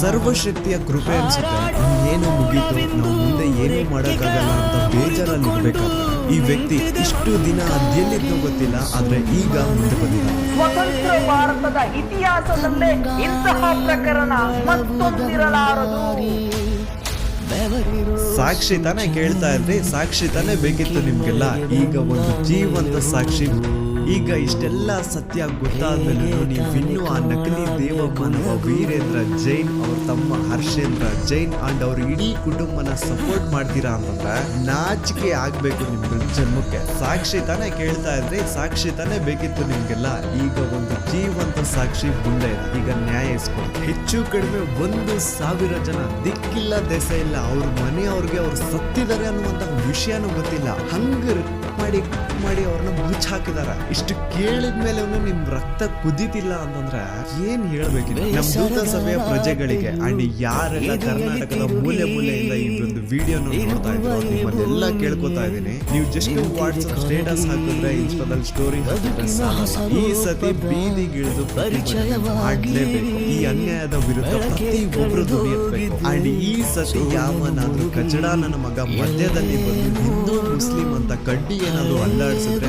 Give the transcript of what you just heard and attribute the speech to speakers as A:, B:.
A: ಸರ್ವಶಕ್ತಿಯ ಕೃಪೆ ಅನ್ಸುತ್ತೆ. ಏನು ಮುಗಿತು, ನಾವು ಮುಂದೆ ಏನು ಮಾಡೋಕ್ಕಾಗಲ್ಲ ಅಂತ ಬೇಜಾರಲ್ಲಿ ಇರ್ಬೇಕಾದ್ರೆ ಈ ವ್ಯಕ್ತಿ ಇಷ್ಟು ದಿನ ಅದೆಲ್ಲಿದ್ದು ಗೊತ್ತಿಲ್ಲ, ಆದ್ರೆ ಈಗ ಮುಂದೆ ಬಂದಿಲ್ಲ
B: ಸ್ವತಂತ್ರ ಭಾರತದ ಇತಿಹಾಸದಲ್ಲೇ ಇಂತಹ ಪ್ರಕರಣ ಮತ್ತೊಂದಿರಲಾರದು.
A: ಸಾಕ್ಷಿ ತಾನೇ ಕೇಳ್ತಾ ಇರ್ರಿ ಸಾಕ್ಷಿ ತಾನೇ ಬೇಕಿತ್ತು ನಿಮ್ಗೆಲ್ಲ. ಈಗ ಒಂದು ಜೀವಂತ ಸಾಕ್ಷಿ. ಈಗ ಇಷ್ಟೆಲ್ಲ ಸತ್ಯ ಗೊತ್ತಾದ ನೀವು ಆ ನಕಲಿ ದೇವಮಾನವ ವೀರೇಂದ್ರ ಜೈನ್ ಅವ್ರ ತಮ್ಮ ಹರ್ಷೇಂದ್ರ ಜೈನ್ ಅಂಡ್ ಅವ್ರ ಇಡೀ ಕುಟುಂಬನ ಸಪೋರ್ಟ್ ಮಾಡ್ತೀರಾ ಅಂತಂದ್ರೆ ನಾಚಿಕೆ ಆಗ್ಬೇಕು ನಿಮ್ಗೆ ಜನ್ಮಕ್ಕೆ. ಸಾಕ್ಷಿ ತಾನೇ ಕೇಳ್ತಾ ಇದ್ರೆ ಸಾಕ್ಷಿ ತಾನೇ ಬೇಕಿತ್ತು ನಿಮ್ಗೆಲ್ಲ. ಈಗ ಒಂದು ಜೀವಂತ ಸಾಕ್ಷಿ ಮುಂದೆ ಈಗ ನ್ಯಾಯ ಇಸ್ಕೊಂಡು ಹೆಚ್ಚು ಕಡಿಮೆ ಒಂದು ಸಾವಿರ ಜನ ದಿಕ್ಕಿಲ್ಲ ದೆಸೆ ಇಲ್ಲ. ಅವ್ರ ಮನೆಯವ್ರಿಗೆ ಅವ್ರು ಸತ್ತಿದ್ದಾರೆ ಅನ್ನುವಂತ ವಿಷಯನೂ ಗೊತ್ತಿಲ್ಲ. ಹಂಗ ಮಾಡಿ ಮಾಡಿ ಅವ್ರನ್ನ ಮುಚ್ಚ ಹಾಕಿದಾರ ಕೇಳಿದ ಮೇಲೆ ನಿಮ್ ರಕ್ತ ಕುದೀತಿಲ್ಲ ಅಂತಂದ್ರೆ ಏನ್ ಹೇಳ್ಬೇಕಿದೆ ನಮ್ ದೂತ ಸಭೆಯ ಪ್ರಜೆಗಳಿಗೆ ಅಂಡ್ ಯಾರೆಲ್ಲ ಕರ್ನಾಟಕದ ಮೂಲೆ ಮೂಲೆಯಿಂದ ಈ ಒಂದು ವಿಡಿಯೋ ನೋಡ್ತಾ ಇದ್ರು ನಿಮ್ಮನ್ನೆಲ್ಲ ಕೇಳ್ಕೊತಾ ಇದ್ದೀನಿ. ನೀವು ಜಸ್ಟ್ ವಾಟ್ಸ್ಆಪ್ ಸ್ಟೇಟಸ್ ಹಾಕಿದ್ರೆ ಇನ್ಸ್ಟಾದಲ್ಲಿ ಸ್ಟೋರಿ ಹಾಕಿದ್ರೆ. ಈ ಸತಿ ಬೀದಿಗಿಳಿದು ಮಾಡ್ಲೇಬೇಕು ಈ ಅನ್ಯಾಯದ ವಿರುದ್ಧ ಪ್ರತಿಯೊಬ್ಬರು ದುಡಿಯಬೇಕು. ಅಂಡ್ ಈ ಸತಿ ಯಾವನಾದ್ರೂ ಕಚಡ ನನ್ನ ಮಗ ಮಧ್ಯದಲ್ಲಿ ಬಂದು ಹಿಂದೂ ಮುಸ್ಲಿಂ ಅಂತ ಕಡ್ಡಿ ಏನಾದ್ರು ಅಲ್ಲಾಡಿಸಿದ್ರೆ